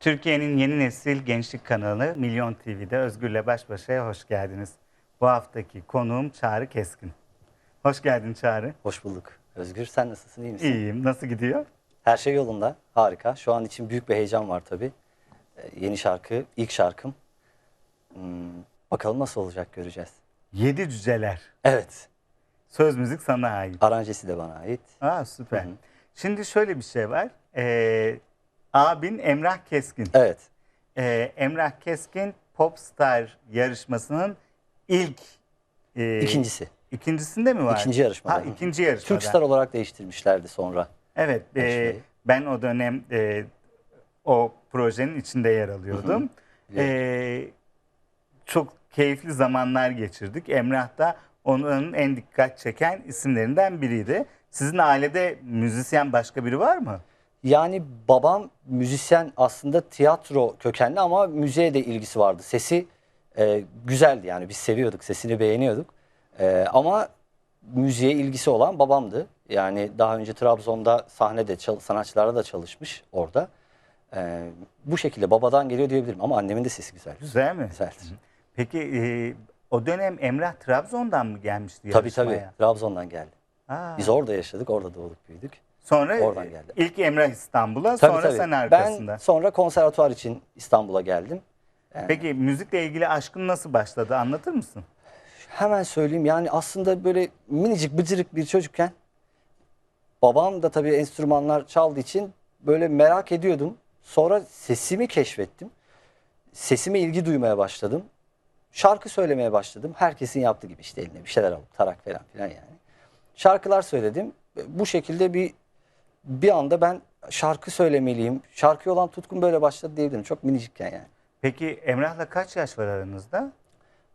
Türkiye'nin yeni nesil gençlik kanalı Milyon TV'de Özgür'le baş başaya hoş geldiniz. Bu haftaki konuğum Çağrı Keskin. Hoş geldin Çağrı. Hoş bulduk. Özgür sen nasılsın iyi misin? İyiyim. Nasıl gidiyor? Her şey yolunda. Harika. Şu an için büyük bir heyecan var tabii. Ee, yeni şarkı, ilk şarkım. Hmm, bakalım nasıl olacak göreceğiz. Yedi Cüceler. Evet. Söz müzik sana ait. Aranjesi de bana ait. Aa süper. Hı hı. Şimdi şöyle bir şey var. Ee, abin Emrah Keskin. Evet. Ee, Emrah Keskin Popstar yarışmasının ilk e, İkincisi. ikincisinde mi var? İkinci yarışmada. Ha, ikinci yarışmada. Türkstar olarak değiştirmişlerdi sonra. Evet, e, Yarışmayı. ben o dönem e, o projenin içinde yer alıyordum. E, çok keyifli zamanlar geçirdik. Emrah da onun en dikkat çeken isimlerinden biriydi. Sizin ailede müzisyen başka biri var mı? Yani babam müzisyen aslında tiyatro kökenli ama müziğe de ilgisi vardı. Sesi e, güzeldi yani biz seviyorduk, sesini beğeniyorduk. E, ama müziğe ilgisi olan babamdı. Yani daha önce Trabzon'da sahnede sanatçılarla da çalışmış orada. E, bu şekilde babadan geliyor diyebilirim ama annemin de sesi güzel. Güzel mi? Güzeldir. Peki e, o dönem Emrah Trabzon'dan mı gelmişti Tabii yarışmaya? tabii Trabzon'dan geldi. Aa, Biz orada yaşadık, orada doğduk, büyüdük. Sonra oradan e, geldi. ilk Emrah İstanbul'a Tabii, sonra tabii. sen arkasında. Ben sonra konservatuvar için İstanbul'a geldim. Peki müzikle ilgili aşkın nasıl başladı anlatır mısın? Hemen söyleyeyim yani aslında böyle minicik bıcırık bir çocukken babam da tabii enstrümanlar çaldığı için böyle merak ediyordum. Sonra sesimi keşfettim. Sesime ilgi duymaya başladım. Şarkı söylemeye başladım. Herkesin yaptığı gibi işte eline bir şeyler alıp tarak falan filan yani. Şarkılar söyledim. Bu şekilde bir bir anda ben şarkı söylemeliyim. Şarkıya olan tutkum böyle başladı diyebilirim. Çok minicikken yani. Peki Emrah'la kaç yaş var aranızda?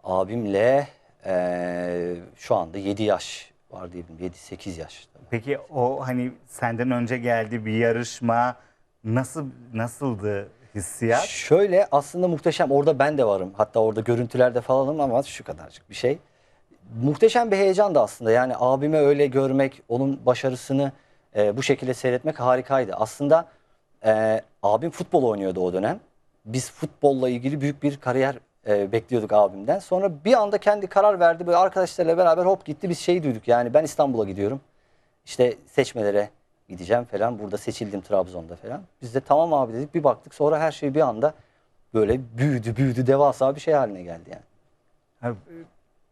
Abimle eee, şu anda 7 yaş var diyebilirim. 7-8 yaş. Peki o hani senden önce geldi bir yarışma nasıl nasıldı hissiyat? Şöyle aslında muhteşem. Orada ben de varım. Hatta orada görüntülerde falanım ama şu kadarcık bir şey. Muhteşem bir heyecan da aslında. Yani abime öyle görmek, onun başarısını e, bu şekilde seyretmek harikaydı. Aslında e, abim futbol oynuyordu o dönem. Biz futbolla ilgili büyük bir kariyer e, bekliyorduk abimden. Sonra bir anda kendi karar verdi. Böyle arkadaşlarıyla beraber hop gitti. Biz şeyi duyduk yani ben İstanbul'a gidiyorum. İşte seçmelere gideceğim falan. Burada seçildim Trabzon'da falan. Biz de tamam abi dedik bir baktık. Sonra her şey bir anda böyle büyüdü büyüdü devasa bir şey haline geldi yani. Ha,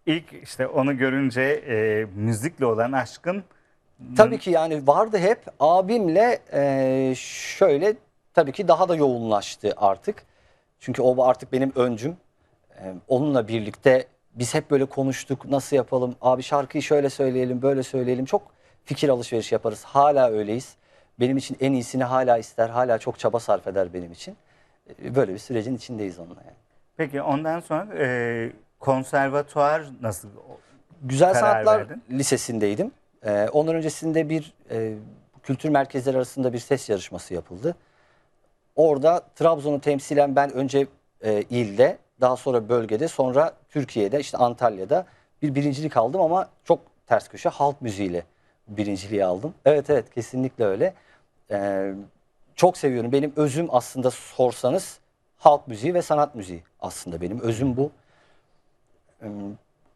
İlk işte onu görünce e, müzikle olan aşkın Tabii ki yani vardı hep abimle eee, şöyle tabii ki daha da yoğunlaştı artık. Çünkü o artık benim öncüm. Eee, onunla birlikte biz hep böyle konuştuk nasıl yapalım abi şarkıyı şöyle söyleyelim böyle söyleyelim çok fikir alışverişi yaparız hala öyleyiz. Benim için en iyisini hala ister hala çok çaba sarf eder benim için. Eee, Böyle bir sürecin içindeyiz onunla yani. peki ondan sonra e, konservatuar nasıl? Güzel karar Sanatlar verdin? Lisesi'ndeydim. Ee, ondan öncesinde bir e, kültür merkezleri arasında bir ses yarışması yapıldı. Orada Trabzon'u temsilen ben önce e, ilde, daha sonra bölgede, sonra Türkiye'de, işte Antalya'da bir birincilik aldım ama çok ters köşe halk müziğiyle birinciliği aldım. Evet evet kesinlikle öyle. Ee, çok seviyorum. Benim özüm aslında sorsanız halk müziği ve sanat müziği aslında benim özüm bu.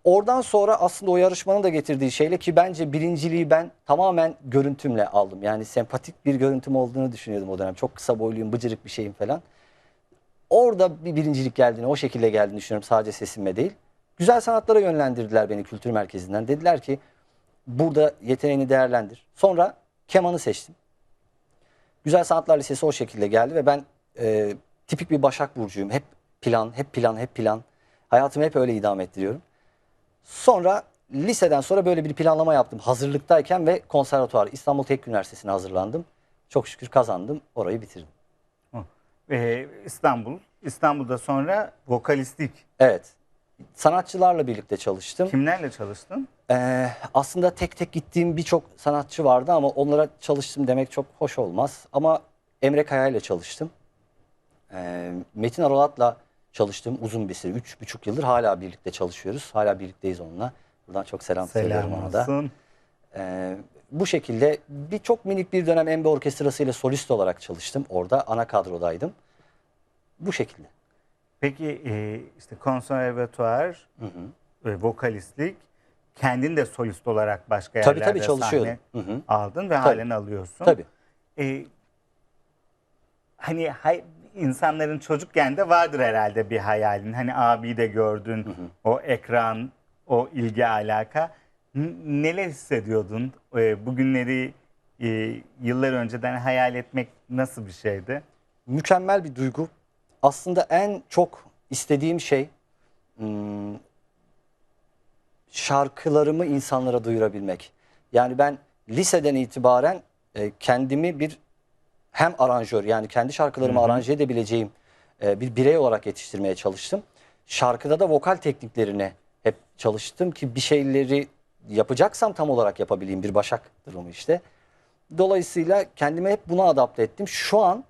Oradan sonra aslında o yarışmanın da getirdiği şeyle ki bence birinciliği ben tamamen görüntümle aldım. Yani sempatik bir görüntüm olduğunu düşünüyordum o dönem. Çok kısa boyluyum, bıcırık bir şeyim falan. Orada bir birincilik geldiğini, o şekilde geldiğini düşünüyorum sadece sesimle değil. Güzel sanatlara yönlendirdiler beni kültür merkezinden. Dediler ki burada yeteneğini değerlendir. Sonra kemanı seçtim. Güzel Sanatlar Lisesi o şekilde geldi ve ben e, tipik bir Başak Burcu'yum. Hep plan, hep plan, hep plan. Hayatımı hep öyle idame ettiriyorum. Sonra liseden sonra böyle bir planlama yaptım hazırlıktayken ve konservatuvar İstanbul Teknik Üniversitesi'ne hazırlandım. Çok şükür kazandım, orayı bitirdim. E, İstanbul. İstanbul'da sonra vokalistlik. Evet, sanatçılarla birlikte çalıştım. Kimlerle çalıştın? Ee, aslında tek tek gittiğim birçok sanatçı vardı ama onlara çalıştım demek çok hoş olmaz. Ama Emre Kaya ile çalıştım. Ee, Metin Aralat'la çalıştım uzun bir süre. Üç buçuk yıldır hala birlikte çalışıyoruz. Hala birlikteyiz onunla. Buradan çok selam, söylüyorum ona da. Ee, bu şekilde bir çok minik bir dönem Embe Orkestrası ile solist olarak çalıştım. Orada ana kadrodaydım. Bu şekilde. Peki e, işte konservatuar, Hı hı. e, vokalistlik, kendin de solist olarak başka Tabii, yerlerde tabii, sahne Hı hı. aldın ve halen alıyorsun. Tabii. E, hani hay, insanların çocukken de vardır herhalde bir hayalin. Hani abi de gördün, o ekran, o ilgi alaka. N- neler hissediyordun? E, bugünleri e, yıllar önceden hayal etmek nasıl bir şeydi? mükemmel bir duygu. Aslında en çok istediğim şey hmm, şarkılarımı insanlara duyurabilmek. Yani ben liseden itibaren e, kendimi bir hem aranjör yani kendi şarkılarımı aranje edebileceğim e, bir birey olarak yetiştirmeye çalıştım. Şarkıda da vokal tekniklerine hep çalıştım ki bir şeyleri yapacaksam tam olarak yapabileyim bir başak durumu işte. Dolayısıyla kendimi hep buna adapte ettim. Şu an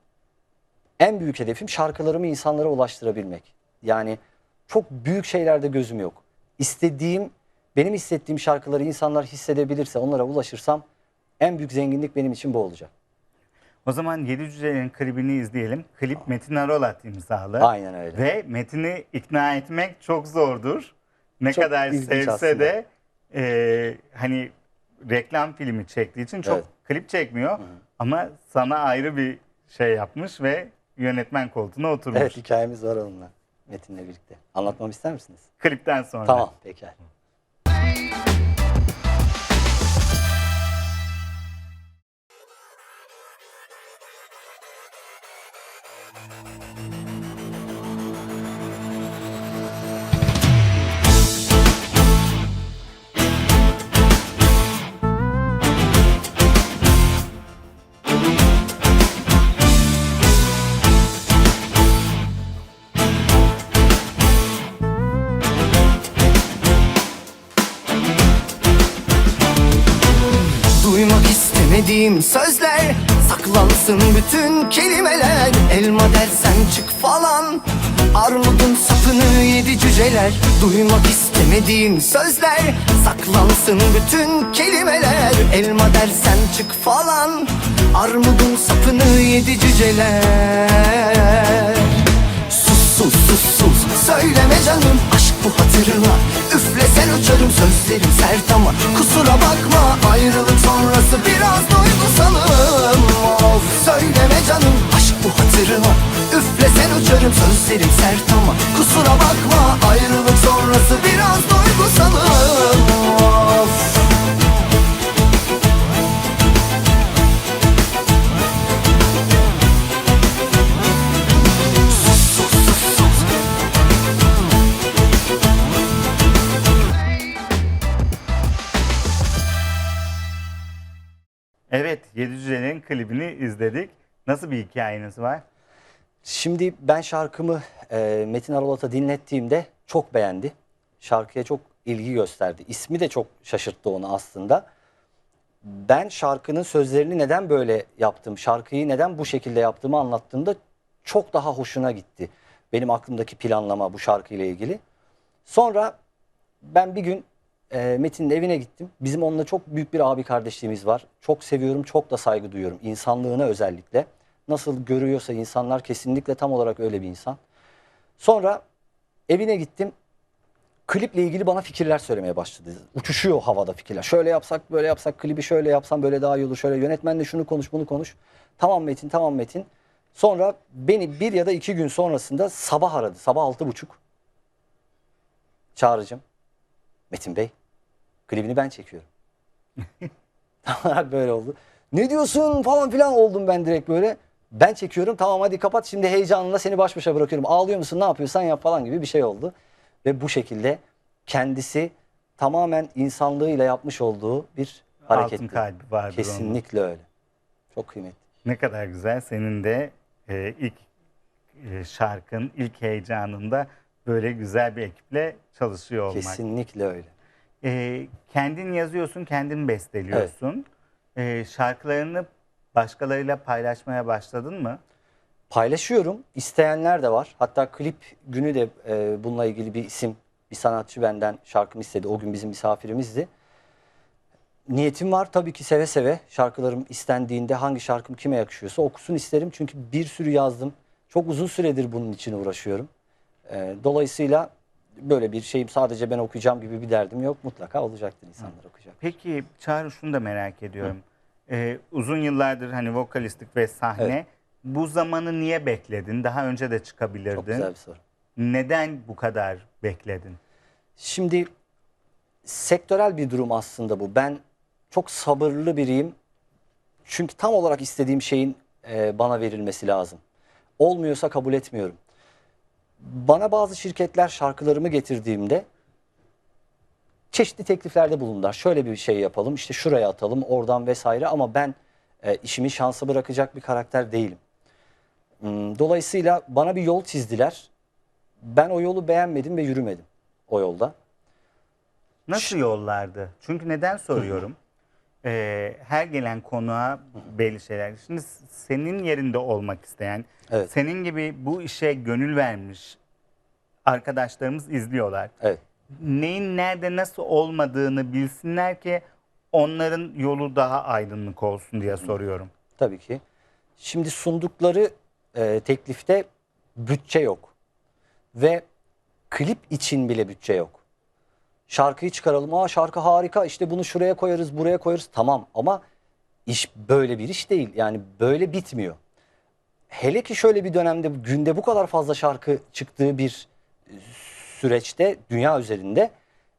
en büyük hedefim şarkılarımı insanlara ulaştırabilmek. Yani çok büyük şeylerde gözüm yok. İstediğim, benim hissettiğim şarkıları insanlar hissedebilirse, onlara ulaşırsam en büyük zenginlik benim için bu olacak. O zaman Yedi Cücelerin klibini izleyelim. Klip Metin Arolat imzalı. Aynen öyle. Ve Metin'i ikna etmek çok zordur. Ne Çok kadar ilginç sevse aslında. de e, hani reklam filmi çektiği için çok Evet. klip çekmiyor. Ama sana ayrı bir şey yapmış ve yönetmen koltuğuna oturmuş. Evet hikayemiz var onunla. Metin'le birlikte. Anlatmamı ister misiniz? Klipten sonra. Tamam pekala. Sözler Saklansın bütün kelimeler. Elma dersen çık falan Armudun sapını yedi cüceler. Duymak istemediğim sözler Saklansın bütün kelimeler. Elma dersen çık falan Armudun sapını yedi cüceler. Sus sus sus sus. Söyleme canım bu hatırına. Üflesen uçarım sözlerim sert ama Kusura bakma. Ayrılık sonrası biraz duygusalım. Of söyleme canım aşk bu hatırına. Üflesen uçarım sözlerim sert ama Kusura bakma. Ayrılık sonrası biraz duygusalım. Of Yedi Cücelerin klibini izledik. Nasıl bir hikayeniz var? Şimdi ben şarkımı e, Metin Aralat'a dinlettiğimde çok beğendi. Şarkıya çok ilgi gösterdi. İsmi de çok şaşırttı onu aslında. Ben şarkının sözlerini neden böyle yaptım, şarkıyı neden bu şekilde yaptığımı anlattığımda çok daha hoşuna gitti. Benim aklımdaki planlama bu şarkıyla ilgili. Sonra ben bir gün e, Metin'in evine gittim. Bizim onunla çok büyük bir abi kardeşliğimiz var. Çok seviyorum, çok da saygı duyuyorum. İnsanlığına özellikle. Nasıl görüyorsa insanlar kesinlikle tam olarak öyle bir insan. Sonra evine gittim. Kliple ilgili bana fikirler söylemeye başladı. Uçuşuyor havada fikirler. Şöyle yapsak, böyle yapsak, klibi şöyle yapsam böyle daha iyi olur. Şöyle yönetmenle şunu konuş, bunu konuş. Tamam Metin, tamam Metin. Sonra beni bir ya da iki gün sonrasında sabah aradı. Sabah altı buçuk. Çağrıcım. Metin Bey, klibini ben çekiyorum. Tam olarak böyle oldu. Ne diyorsun falan filan oldum ben direkt böyle. Ben çekiyorum tamam hadi kapat şimdi heyecanla seni baş başa bırakıyorum. Ağlıyor musun ne yapıyorsan yap falan gibi bir şey oldu. Ve bu şekilde kendisi tamamen insanlığıyla yapmış olduğu bir hareket. Altın kalbi vardır onun. Kesinlikle öyle. Çok kıymetli. Ne kadar güzel. Senin de e, ilk e, şarkın, ilk heyecanında böyle güzel bir ekiple çalışıyor olmak. Kesinlikle öyle. E, kendin yazıyorsun, kendin besteliyorsun. E, şarkılarını başkalarıyla paylaşmaya başladın mı? Paylaşıyorum. İsteyenler de var. Hatta klip günü de e, bununla ilgili bir isim, bir sanatçı benden şarkımı istedi. O gün bizim misafirimizdi. Niyetim var tabii ki seve seve şarkılarım istendiğinde hangi şarkım kime yakışıyorsa okusun isterim. Çünkü bir sürü yazdım. Çok uzun süredir bunun için uğraşıyorum. Ee, dolayısıyla böyle bir şeyim sadece ben okuyacağım gibi bir derdim yok. Mutlaka olacaktır insanlar okuyacak. Peki Çağrı şunu da merak ediyorum. Ee, uzun yıllardır hani vokalistlik ve sahne. Evet. Bu zamanı niye bekledin? Daha önce de çıkabilirdin. Çok güzel bir soru. Neden bu kadar bekledin? Şimdi sektörel bir durum aslında bu. Ben çok sabırlı biriyim. Çünkü tam olarak istediğim şeyin e, bana verilmesi lazım. Olmuyorsa kabul etmiyorum. Bana bazı şirketler şarkılarımı getirdiğimde çeşitli tekliflerde bulundular. Şöyle bir şey yapalım, işte şuraya atalım, oradan vesaire ama ben e, işimi şansa bırakacak bir karakter değilim. Hmm, Dolayısıyla bana bir yol çizdiler. Ben o yolu beğenmedim ve yürümedim o yolda. Nasıl yollardı? Çünkü neden soruyorum? Ee, her gelen konuğa belli şeyler. Şimdi senin yerinde olmak isteyen, Evet. senin gibi bu işe gönül vermiş arkadaşlarımız izliyorlar. Evet. Neyin nerede nasıl olmadığını bilsinler ki onların yolu daha aydınlık olsun diye soruyorum. Tabii ki. Şimdi sundukları e, teklifte bütçe yok. Ve klip için bile bütçe yok. Şarkıyı çıkaralım. Aa şarkı harika. İşte bunu şuraya koyarız, buraya koyarız. Tamam ama iş böyle bir iş değil. Yani böyle bitmiyor. Hele ki şöyle bir dönemde günde bu kadar fazla şarkı çıktığı bir e, süreçte dünya üzerinde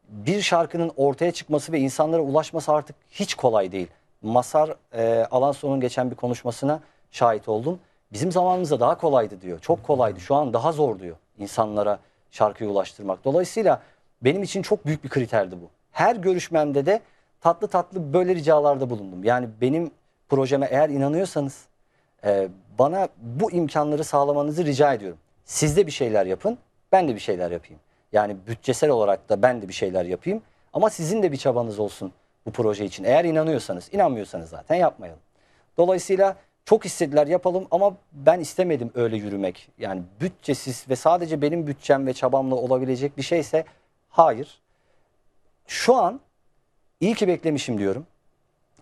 bir şarkının ortaya çıkması ve insanlara ulaşması artık hiç kolay değil. Masar e, Alanson'un geçen bir konuşmasına şahit oldum. Bizim zamanımızda daha kolaydı diyor. Çok kolaydı. Şu an daha zor diyor insanlara şarkıyı ulaştırmak. Dolayısıyla benim için çok büyük bir kriterdi bu. Her görüşmemde de tatlı tatlı böyle ricalarda bulundum. Yani benim projeme eğer inanıyorsanız e, bana bu imkanları sağlamanızı rica ediyorum. Siz de bir şeyler yapın, ben de bir şeyler yapayım. Yani bütçesel olarak da ben de bir şeyler yapayım. Ama sizin de bir çabanız olsun bu proje için. Eğer inanıyorsanız, inanmıyorsanız zaten yapmayalım. Dolayısıyla çok istediler yapalım ama ben istemedim öyle yürümek. Yani bütçesiz ve sadece benim bütçem ve çabamla olabilecek bir şeyse hayır. Şu an iyi ki beklemişim diyorum.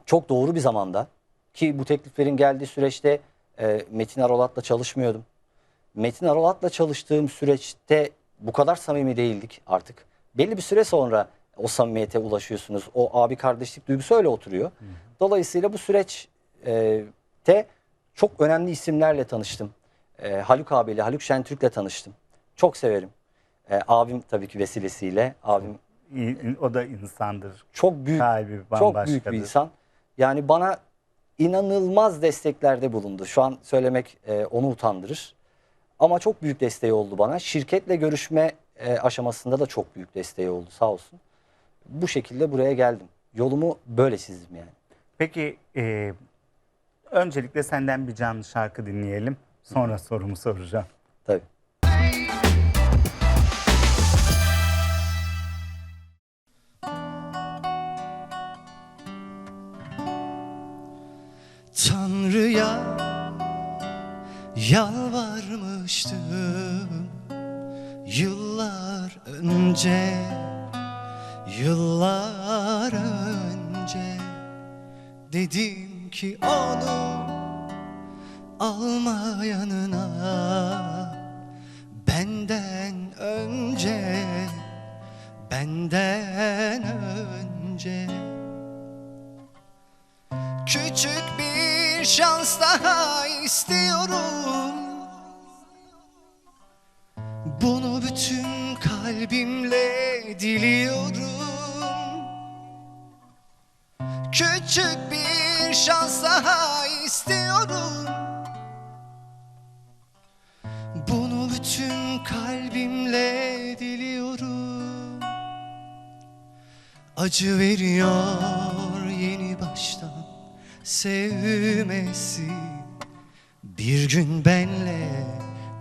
Çok doğru bir zamanda ki bu tekliflerin geldiği süreçte e, Metin Arolat'la çalışmıyordum. Metin Arolat'la çalıştığım süreçte bu kadar samimi değildik artık. Belli bir süre sonra o samimiyete ulaşıyorsunuz. O abi kardeşlik duygusu öyle oturuyor. Dolayısıyla bu süreçte çok önemli isimlerle tanıştım. E, Haluk abiyle, Haluk Şentürk'le tanıştım. Çok severim. E, abim tabii ki vesilesiyle. Abim O da insandır. çok büyük Kalbi çok büyük bir insan. Yani bana inanılmaz desteklerde bulundu. Şu an söylemek e, onu utandırır. Ama çok büyük desteği oldu bana. Şirketle görüşme e, aşamasında da çok büyük desteği oldu sağ olsun. Bu şekilde buraya geldim. Yolumu böyle çizdim yani. Peki e, öncelikle senden bir canlı şarkı dinleyelim. Sonra sorumu soracağım. Tabii. Önce Yıllar önce Dedim ki onu Alma yanına. Benden önce Benden önce Küçük bir şans daha istiyorum Bunu bütün kalbimle diliyorum. Küçük bir şans daha istiyorum. Bunu bütün kalbimle diliyorum. Acı veriyor yeni baştan sevmesi. Bir gün benle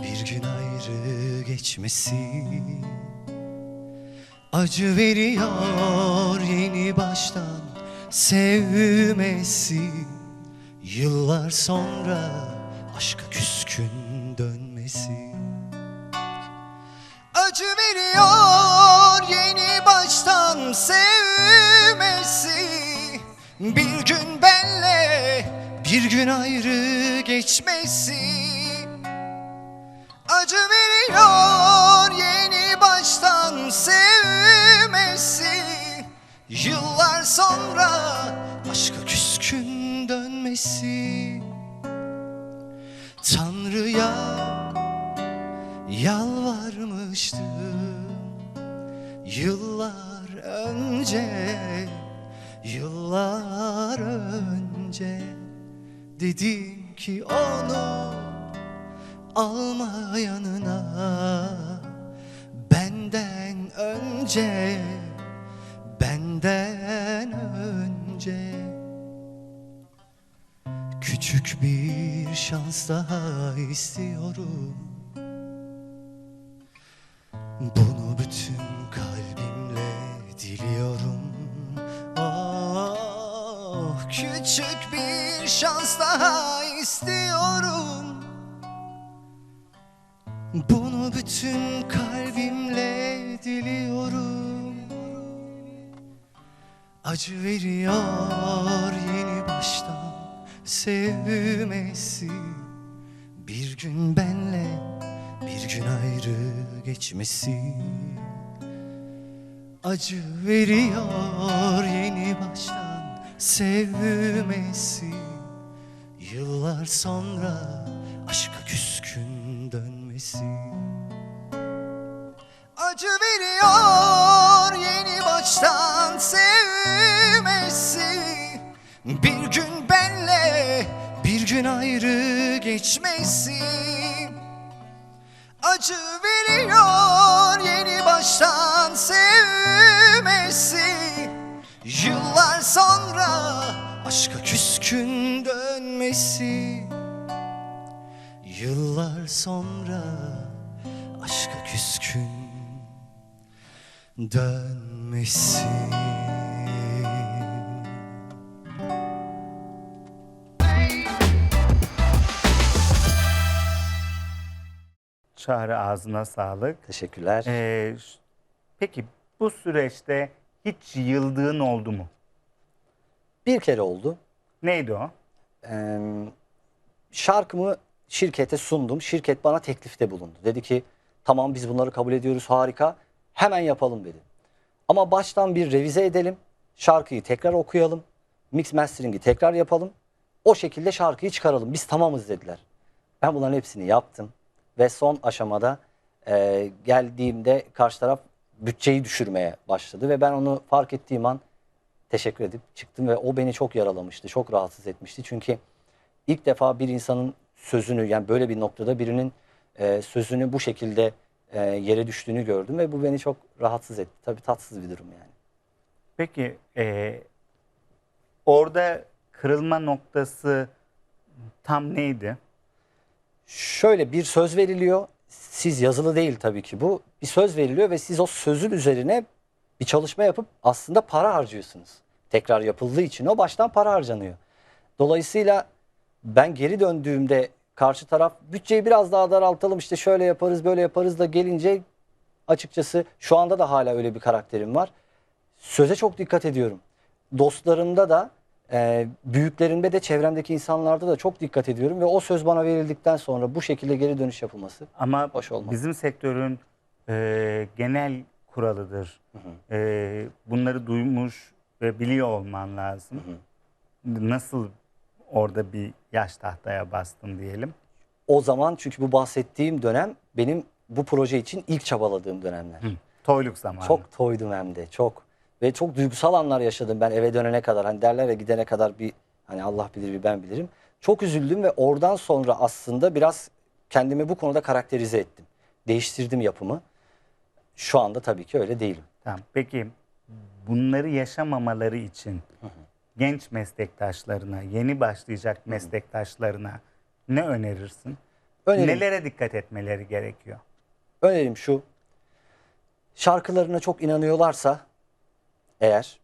bir gün ayrı geçmesi. Acı veriyor yeni baştan sevmesi. Yıllar sonra aşka küskün dönmesi. Acı veriyor yeni baştan sevmesi. Bir gün benle bir gün ayrı geçmesi Acı veriyor yeni baştan sevmesi. Yıllar sonra aşka küskün dönmesi. Tanrı'ya yalvarmıştım. Yıllar önce Yıllar önce Dedim ki onu alma yanına. Benden önce Benden önce. Küçük bir şans daha istiyorum. Bunu bütün kalbimle diliyorum. Oh küçük bir şans daha istiyorum Bunu bütün kalbimle diliyorum. Acı veriyor yeni baştan sevmesi Bir gün benle bir gün ayrı geçmesi. Acı veriyor yeni baştan sevmesi Yıllar sonra aşka küskün dönmesi Acı veriyor yeni baştan sevmesi. Bir gün benle bir gün ayrı geçmesi. Acı veriyor yeni baştan sevmesi. Yıllar sonra aşka küskün dönmesi Yıllar sonra aşka küskün dönmesi Çağrı ağzına sağlık. Teşekkürler. Ee, peki bu süreçte hiç yıldığın oldu mu? bir kere oldu. Neydi o? Ee, şarkımı şirkete sundum. Şirket bana teklifte bulundu. Dedi ki tamam biz bunları kabul ediyoruz harika. Hemen yapalım dedi. Ama baştan bir revize edelim. Şarkıyı tekrar okuyalım. Mix mastering'i tekrar yapalım. O şekilde şarkıyı çıkaralım. Biz tamamız dediler. Ben bunların hepsini yaptım. Ve son aşamada e, geldiğimde karşı taraf bütçeyi düşürmeye başladı. Ve ben onu fark ettiğim an teşekkür edip çıktım ve o beni çok yaralamıştı, çok rahatsız etmişti. Çünkü ilk defa bir insanın sözünü yani böyle bir noktada birinin e, sözünü bu şekilde e, yere düştüğünü gördüm ve bu beni çok rahatsız etti. Tabii tatsız bir durum yani. Peki e, orada kırılma noktası tam neydi? Şöyle bir söz veriliyor. Siz yazılı değil tabii ki bu. Bir söz veriliyor ve siz o sözün üzerine bir çalışma yapıp aslında para harcıyorsunuz. Tekrar yapıldığı için o baştan para harcanıyor. Dolayısıyla ben geri döndüğümde karşı taraf bütçeyi biraz daha daraltalım işte şöyle yaparız böyle yaparız da gelince açıkçası şu anda da hala öyle bir karakterim var. Söze çok dikkat ediyorum. Dostlarımda da e, büyüklerimde de çevremdeki insanlarda da çok dikkat ediyorum ve o söz bana verildikten sonra bu şekilde geri dönüş yapılması Ama Hoş olmaz. bizim sektörün e, genel kuralıdır. E, bunları duymuş ve biliyor olman lazım. Nasıl orada bir yaş tahtaya bastın diyelim. o zaman çünkü bu bahsettiğim dönem benim bu proje için ilk çabaladığım dönemler. Toyluk zamanı. Çok toydum hem de çok. Ve çok duygusal anlar yaşadım ben eve dönene kadar. Hani derler ya gidene kadar bir hani Allah bilir bir ben bilirim. Çok üzüldüm ve oradan sonra aslında biraz kendimi bu konuda karakterize ettim. Değiştirdim yapımı. Şu anda tabii ki öyle değilim. Tamam. Peki bunları yaşamamaları için genç meslektaşlarına, yeni başlayacak meslektaşlarına ne önerirsin? Önerim, Nelere dikkat etmeleri gerekiyor? önerim şu. Şarkılarına çok inanıyorlarsa eğer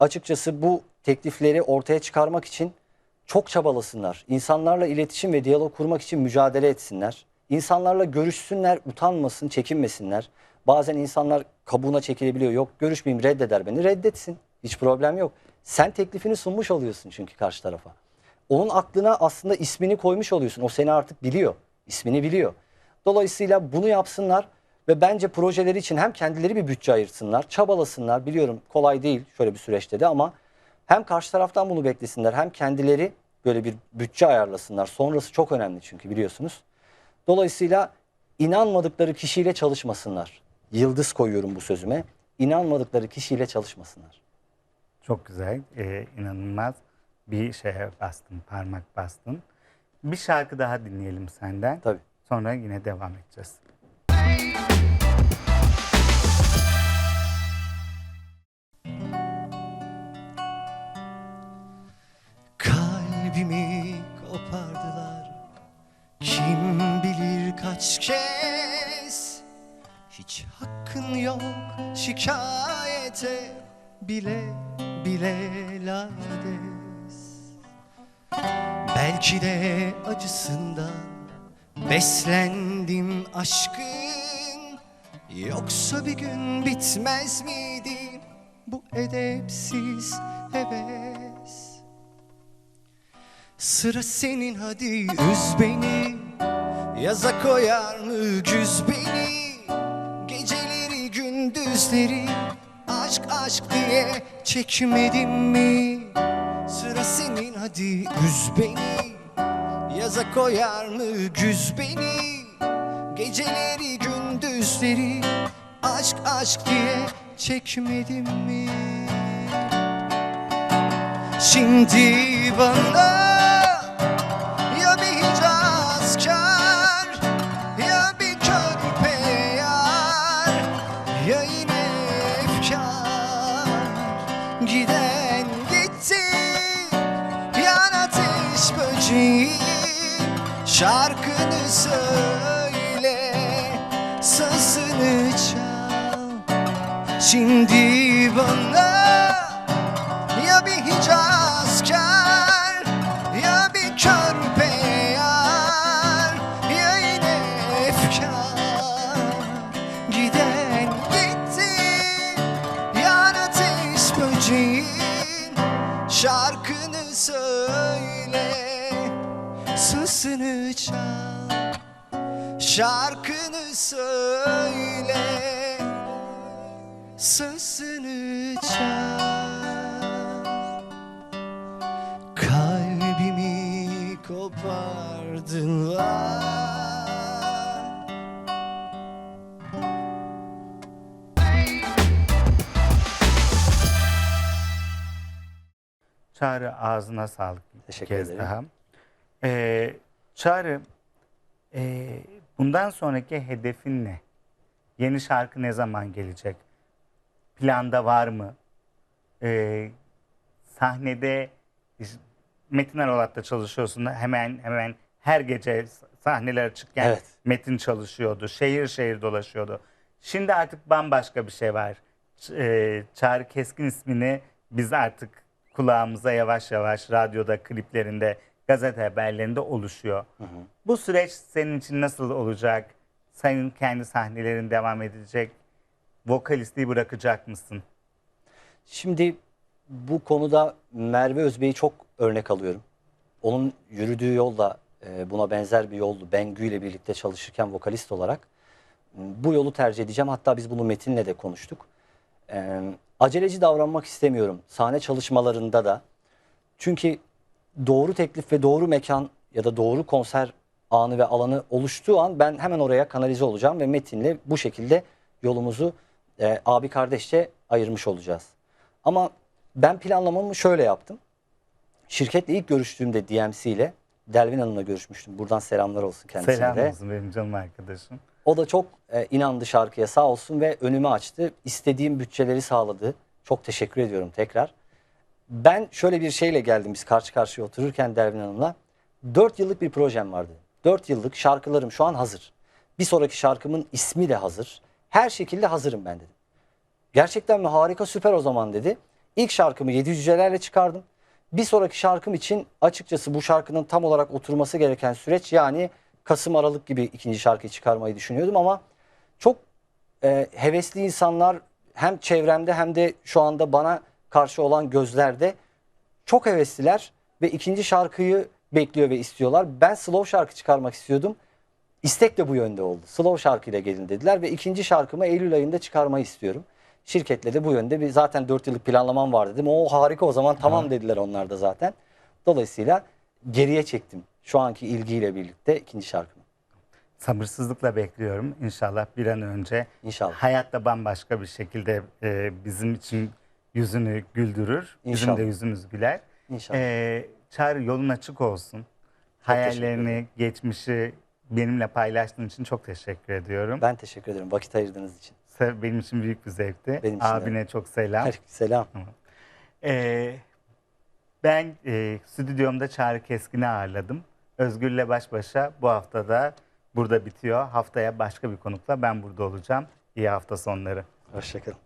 açıkçası bu teklifleri ortaya çıkarmak için çok çabalasınlar. İnsanlarla iletişim ve diyalog kurmak için mücadele etsinler. İnsanlarla görüşsünler, utanmasın, çekinmesinler. Bazen insanlar kabuğuna çekilebiliyor. Yok görüşmeyeyim reddeder beni. Reddetsin. Hiç problem yok. Sen teklifini sunmuş oluyorsun çünkü karşı tarafa. Onun aklına aslında ismini koymuş oluyorsun. O seni artık biliyor. İsmini biliyor. Dolayısıyla bunu yapsınlar ve bence projeleri için hem kendileri bir bütçe ayırsınlar, çabalasınlar. Biliyorum kolay değil şöyle bir süreçte de ama hem karşı taraftan bunu beklesinler hem kendileri böyle bir bütçe ayarlasınlar. Sonrası çok önemli çünkü biliyorsunuz. Dolayısıyla inanmadıkları kişiyle çalışmasınlar. Yıldız koyuyorum bu sözüme. İnanmadıkları kişiyle çalışmasınlar. Çok güzel, e, inanılmaz bir şeye bastın, parmak bastın. Bir şarkı daha dinleyelim senden. Tabii. Sonra yine devam edeceğiz. Kalbimi kopardılar Kim bilir kaç kez Hiç hakkın yok şikayete Bile bile lades. Belki de acısından Beslendim aşkın. Yoksa bir gün bitmez miydi Bu edepsiz heves? Sıra senin hadi üz beni. Yaza koyar mı güz beni? Geceleri gündüzleri Aşk aşk diye çekmedim mi? Sıra senin hadi üz beni. Yaza koyar mı güz beni? Geceleri gündüzleri Aşk aşk diye çekmedim mi? Şimdi bana şarkını söyle sazını çal. Şimdi bana ya bir Şarkını söyle Sesini çal Kalbimi kopardılar Çağrı ağzına sağlık Teşekkür ederim. daha. Ee, Çağrı, e, bundan sonraki hedefin ne? Yeni şarkı ne zaman gelecek? Planda var mı? Ee, sahnede Metin Arolat'ta çalışıyorsun. Hemen hemen her gece sahneler açıkken Evet. Metin çalışıyordu. Şehir şehir dolaşıyordu. Şimdi artık bambaşka bir şey var. Ç- e, Çağrı Keskin ismini biz artık kulağımıza yavaş yavaş radyoda, kliplerinde, gazete haberlerinde oluşuyor. Bu süreç senin için nasıl olacak? Senin kendi sahnelerin devam edecek. Vokalistliği bırakacak mısın? Şimdi bu konuda Merve Özbey'i çok örnek alıyorum. Onun yürüdüğü yol da e, buna benzer bir yoldu. Bengü ile birlikte çalışırken vokalist olarak bu yolu tercih edeceğim. Hatta biz bunu Metin'le de konuştuk. E, aceleci davranmak istemiyorum sahne çalışmalarında da. Çünkü doğru teklif ve doğru mekan ya da doğru konser anı ve alanı oluştuğu an ben hemen oraya kanalize olacağım ve Metin'le bu şekilde yolumuzu e, abi kardeşçe ayırmış olacağız. Ama ben planlamamı şöyle yaptım. Şirketle ilk görüştüğümde DMC ile Delvin Hanım'la görüşmüştüm. Buradan selamlar olsun kendisine Selam de. olsun benim canım arkadaşım. O da çok e, inandı şarkıya sağ olsun ve önümü açtı. İstediğim bütçeleri sağladı. Çok teşekkür ediyorum tekrar. Ben şöyle bir şeyle geldim biz karşı karşıya otururken Delvin Hanım'la. 4 yıllık bir projem vardı. 4 yıllık şarkılarım şu an hazır. Bir sonraki şarkımın ismi de hazır. Her şekilde hazırım ben dedim. Gerçekten mi harika süper o zaman dedi. İlk şarkımı 7 cücelerle çıkardım. Bir sonraki şarkım için açıkçası bu şarkının tam olarak oturması gereken süreç yani Kasım Aralık gibi ikinci şarkıyı çıkarmayı düşünüyordum ama çok e, hevesli insanlar hem çevremde hem de şu anda bana karşı olan gözlerde çok hevesliler ve ikinci şarkıyı bekliyor ve istiyorlar. Ben slow şarkı çıkarmak istiyordum. istek de bu yönde oldu. Slow şarkıyla gelin dediler ve ikinci şarkımı Eylül ayında çıkarmayı istiyorum. Şirketle de bu yönde bir zaten 4 yıllık planlamam var dedim. O harika o zaman tamam dediler onlar da zaten. Dolayısıyla geriye çektim şu anki ilgiyle birlikte ikinci şarkımı. Sabırsızlıkla bekliyorum. İnşallah bir an önce İnşallah. hayatta bambaşka bir şekilde e, bizim için yüzünü güldürür. Bizim İnşallah. de yüzümüz güler. İnşallah. E, Çağrı yolun açık olsun. Hayallerini, geçmişi benimle paylaştığın için çok teşekkür ediyorum. Ben teşekkür ederim vakit ayırdığınız için. Benim için büyük bir zevkti. Benim için de. Abine çok selam. Selam. Ee, ben e, stüdyomda Çağrı Keskin'i ağırladım. Özgür'le baş başa bu haftada burada bitiyor. Haftaya başka bir konukla ben burada olacağım. İyi hafta sonları. Hoşçakalın.